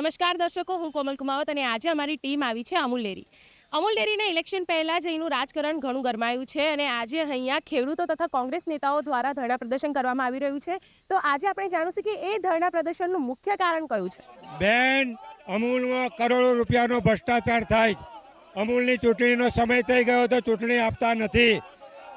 નમસ્કાર દર્શકો, હું કોમલ કુમાવત અને આજે અમારી ટીમ આવી છે અમૂલ ડેરી. અમૂલ ડેરીના ઇલેક્શન પહેલાં જ અહીંનું રાજકારણ ઘણું ગરમાયું છે અને આજે અહીંયા ખેડૂતો તથા કોંગ્રેસ નેતાઓ દ્વારા ધરણા પ્રદર્શન કરવામાં આવી રહ્યું છે. તો આજે આપણે જાણીશું કે એ ધરણા પ્રદર્શનનું મુખ્ય કારણ કયું છે? બેન, અમૂલમાં કરોડો રૂપિયાનો ભ્રષ્ટાચાર થાય. અમૂલની ચૂંટણીનો સમય થઈ ગયો તો ચૂંટણી આપતા નથી.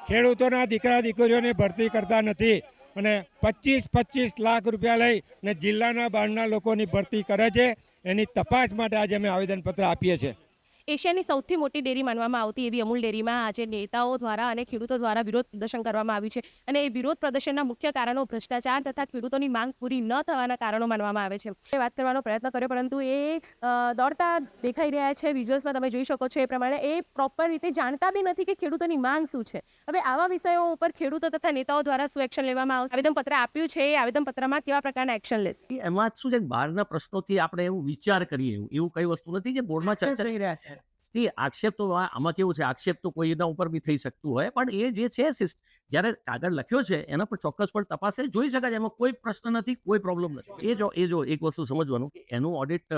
ખેડૂતોના દીકરા દીકરીઓને ભરતી કરતા નથી. અને પચીસ પચીસ લાખ રૂપિયા લઈ અને જિલ્લાના બહારના લોકોની ભરતી કરે છે. એની તપાસ માટે આજે અમે આવેદનપત્ર આપીએ છીએ. એશિયાની સૌથી મોટી ડેરી માનવામાં આવતી એવી અમૂલ ડેરીમાં આજે નેતાઓ દ્વારા અને ખેડૂતો દ્વારા વિરોધ પ્રદર્શન કરવામાં આવ્યું છે. અને એ વિરોધ પ્રદર્શનના મુખ્ય કારણો ભ્રષ્ટાચાર તથા ખેડૂતોની માંગ પૂરી ન થવાના કારણો માનવામાં આવે છે. એ વાત કરવાનો પ્રયત્ન કર્યો પરંતુ એ દોડતા દેખાઈ રહ્યા છે. વિઝ્યુઅલ્સમાં તમે જોઈ શકો છો એ પ્રમાણે એ પ્રોપર રીતે જાણતા બી નથી કે ખેડૂતોની માંગ શું છે. હવે આવા વિષયો ઉપર ખેડૂતો તથા નેતાઓ દ્વારા શું એક્શન લેવામાં આવશે? આવેદનપત્ર આપ્યું છે એ આવેદનપત્રમાં કેવા પ્રકારના એક્શન લેશે? એમાં શું છે બહારના પ્રશ્નોથી આપણે એવું વિચાર કરીએ એવું એવું કઈ વસ્તુ નથી જે બોર્ડમાં ચર્ચા થઈ રહ્યા છે. See, આક્ષેપ તો આમાં કેવું છે આક્ષેપ તો કોઈના ઉપર બી થઈ શકતું હોય પણ એ જે છે જ્યારે કાગળ લખ્યો છે એના પર ચોક્કસ પણ તપાસે જોઈ શકાય છે એમાં કોઈ પ્રશ્ન નથી કોઈ પ્રોબ્લેમ નથી. એ જો એ જો એક વસ્તુ સમજવાનું કે એનું ઓડિટ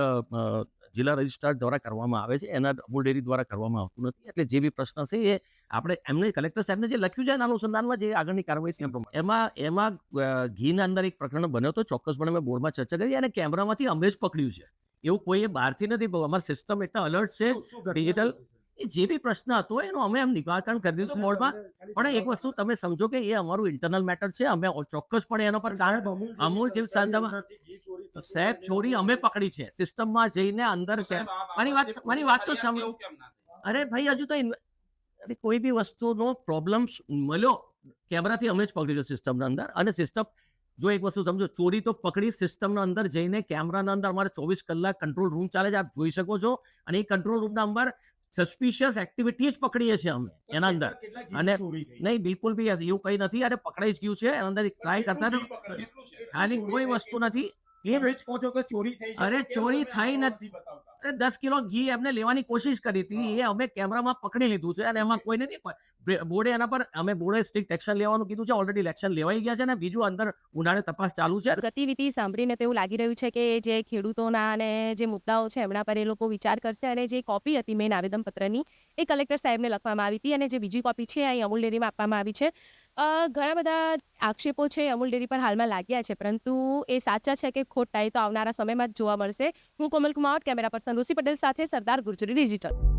જિલ્લા રજિસ્ટ્રાર દ્વારા કરવામાં આવે છે એના અમૂલ ડેરી દ્વારા કરવામાં આવતું નથી એટલે જે બી પ્રશ્ન છે એ આપણે એમને કલેક્ટર સાહેબને જે લખ્યું છે એના અનુસંધાનમાં જે આગળની કાર્યવાહી છે એમાં એમાં ઘીના અંદર એક પ્રકરણ બન્યો હતો ચોક્કસપણે મેં બોર્ડમાં ચર્ચા કરી અને કેમેરામાંથી અમે જ પકડ્યું છે. એવું કોઈએ બહારથી નથી અમારી સિસ્ટમ એટલા અલર્ટ છે ડિજિટલ એ જે બી પ્રશ્ન હતો એનો અમે એમ નિવારણ કરી દીધું બોર્ડમાં પણ એક વસ્તુ તમે સમજો કે એ અમારું ઇન્ટરનલ મેટર છે અમે ચોક્કસપણે એના પર કારણ અમૂલ જીવ સાંધામાં સાહેબ ચોરી અમે પકડી છે સિસ્ટમમાં જઈને અંદર છે. મારી વાત મારી વાત તો સમજો અરે ભાઈ હજુ તો અરે કોઈ બી વસ્તુનો પ્રોબ્લેમ મળ્યો કેમેરાથી અમે જ પકડી સિસ્ટમના અંદર અને સિસ્ટમ જો એક વસ્તુ સમજો ચોરી તો પકડી સિસ્ટમના અંદર જઈને કેમેરાના અંદર અમારે ચોવીસ કલાક કંટ્રોલ રૂમ ચાલે છે આપ જોઈ શકો છો. અને એ કંટ્રોલ રૂમના અંદર સસ્પિશિયસ એક્ટિવિટી જ પકડીએ છીએ અમે એના અંદર. અને નહીં બિલકુલ બી એવું કંઈ નથી. અરે પકડાઈ જ ગયું છે એના અંદર ટ્રાય કરતા ખાલી કોઈ વસ્તુ નથી. અરે ચોરી થઈ નથી અરે દસ કિલો ઘી એમને લેવાની કોશિશ કરી હતી એ અમે કેમેરામાં પકડી લીધું છે અને એમાં કોઈ નથી બોર્ડે એના પર અમે બોર્ડે સ્ટ્રિક્ટ એક્શન લેવાનું કીધું છે ઓલરેડી એક્શન લેવાઈ ગયા છે અને બીજું અંદર ઉનાળે તપાસ ચાલુ છે ગતિવિધિ સાંભળીને તેવું લાગી રહ્યું છે કે જે ખેડૂતોના અને જે મુદ્દાઓ છે એમના પર એ લોકો વિચાર કરશે અને જે કોપી હતી મેઇન આવેદનપત્રની એ કલેક્ટર સાહેબને લખવામાં આવી હતી અને જે બીજી કોપી છે અહીં અમૂલ ડેરીમાં આપવામાં આવી છે. અ, ઘણા બધા આક્ષેપો છે અમૂલ ડેરી પર હાલમાં લાગ્યા છે પરંતુ એ સાચા છે કે ખોટા એ તો આવનારા સમયમાં જ જોવા મળશે. હું કોમલ કુમાર કેમેરા પર્સન ઋષિ પટેલ સાથે સરદાર ગુર્જરી ડિજિટલ.